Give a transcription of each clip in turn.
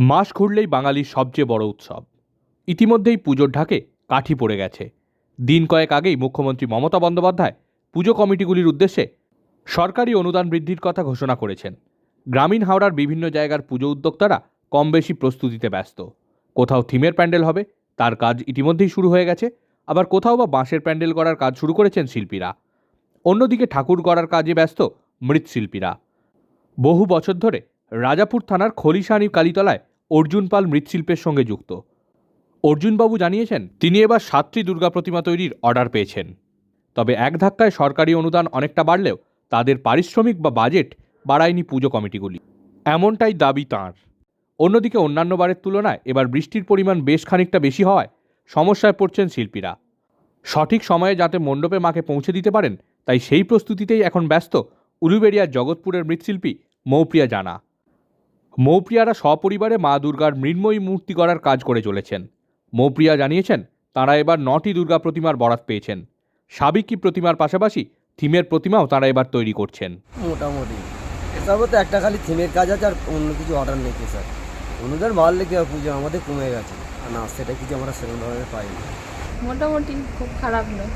মাস ঘুরলেই বাঙালির সবচেয়ে বড় উৎসব। ইতিমধ্যেই পুজোর ঢাকে কাঠি পড়ে গেছে। দিন কয়েক আগেই মুখ্যমন্ত্রী মমতা বন্দ্যোপাধ্যায় পুজো কমিটিগুলির উদ্দেশ্যে সরকারি অনুদান বৃদ্ধির কথা ঘোষণা করেছেন। গ্রামীণ হাওড়ার বিভিন্ন জায়গার পুজো উদ্যোক্তারা কম বেশি প্রস্তুতিতে ব্যস্ত। কোথাও থিমের প্যান্ডেল হবে, তার কাজ ইতিমধ্যেই শুরু হয়ে গেছে, আবার কোথাও বা বাঁশের প্যান্ডেল করার কাজ শুরু করেছেন শিল্পীরা। অন্যদিকে ঠাকুর গড়ার কাজে ব্যস্ত মৃৎশিল্পীরা। বহু বছর ধরে রাজাপুর থানার খলিশানি কালীতলায় অর্জুন পাল মৃৎশিল্পের সঙ্গে যুক্ত। অর্জুনবাবু জানিয়েছেন, তিনি এবার সাতটি দুর্গা প্রতিমা তৈরির অর্ডার পেয়েছেন। তবে এক ধাক্কায় সরকারি অনুদান অনেকটা বাড়লেও তাদের পারিশ্রমিক বা বাজেট বাড়ায়নি পুজো কমিটিগুলি। এমনটাই দাবি তাঁর। অন্যদিকে অন্যান্য বারের তুলনায় এবার বৃষ্টির পরিমাণ বেশ খানিকটা বেশি হওয়ায় সমস্যায় পড়ছেন শিল্পীরা। সঠিক সময়ে যাতে মণ্ডপে মাকে পৌঁছে দিতে পারেন, তাই সেই প্রস্তুতিতেই এখন ব্যস্ত উলুবেড়িয়ার জগৎপুরের মৃৎশিল্পী মৌপ্রিয়া জানা। মৌপ্রিয়ারা সপরিবারে মা দুর্গার মৃন্ময়ী মূর্তি করার কাজ করে চলেছেন। মৌপ্রিয়া জানিয়েছেন তাঁরা এবার নটি দুর্গা প্রতিমার বরাত পেয়েছেন। সাবেকি প্রতিমার পাশাপাশি থিমের প্রতিমাও তাঁরা এবার তৈরি করছেন। মোটামুটি। তার মধ্যে একটা খালি থিমের কাজ আছে আর অন্য কিছু অর্ডার নেই স্যার। অনুদান বাড়লে লেগে পুজো আমাদের কমে গেছে। আর না সেটা কিছু আমরা সেরকম ধরনের পাইনি। মোটামুটি খুব খারাপ নয়।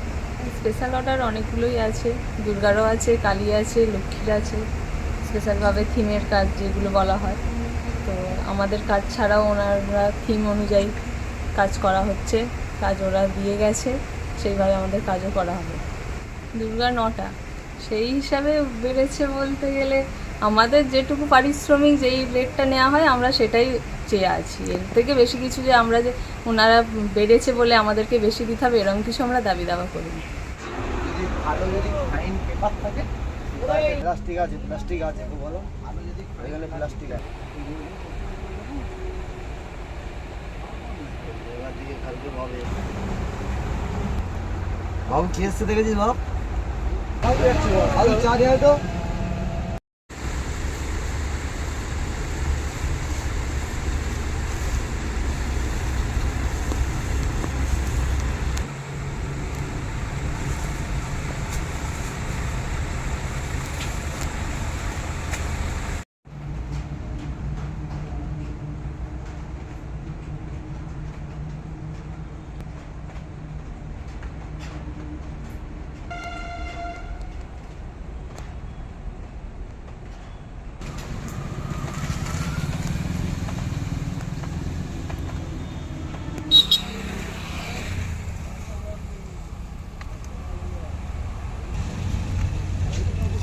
স্পেশাল অর্ডার অনেকগুলোই আছে। দুর্গারও আছে কালী আছে লক্ষ্মীর আছে। স্পেশালভাবে থিমের কাজ যেগুলো বলা হয়। তো আমাদের কাজ ছাড়াও ওনারা থিম অনুযায়ী কাজ করা হচ্ছে। কাজ ওরা দিয়ে গেছে, সেইভাবে আমাদের কাজও করা হবে। দুর্গা নটা, সেই হিসাবে বেড়েছে বলতে গেলে আমাদের যেটুকু পারিশ্রমিক যেই রেটটা নেওয়া হয়, আমরা সেটাই চেয়ে আছি। এর থেকে বেশি কিছু যে আমরা যে ওনারা বেড়েছে বলে আমাদেরকে বেশি দিতে হবে এরকম কিছু আমরা দাবি দাবা করিনি। প্লাস্টিক আছে প্লাস্টিক আছে একটু বলো। এখানে প্লাস্টিক আছে। বাবু এসছে দেখেছিস বাবু? চা দেয় তো।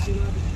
Thank you.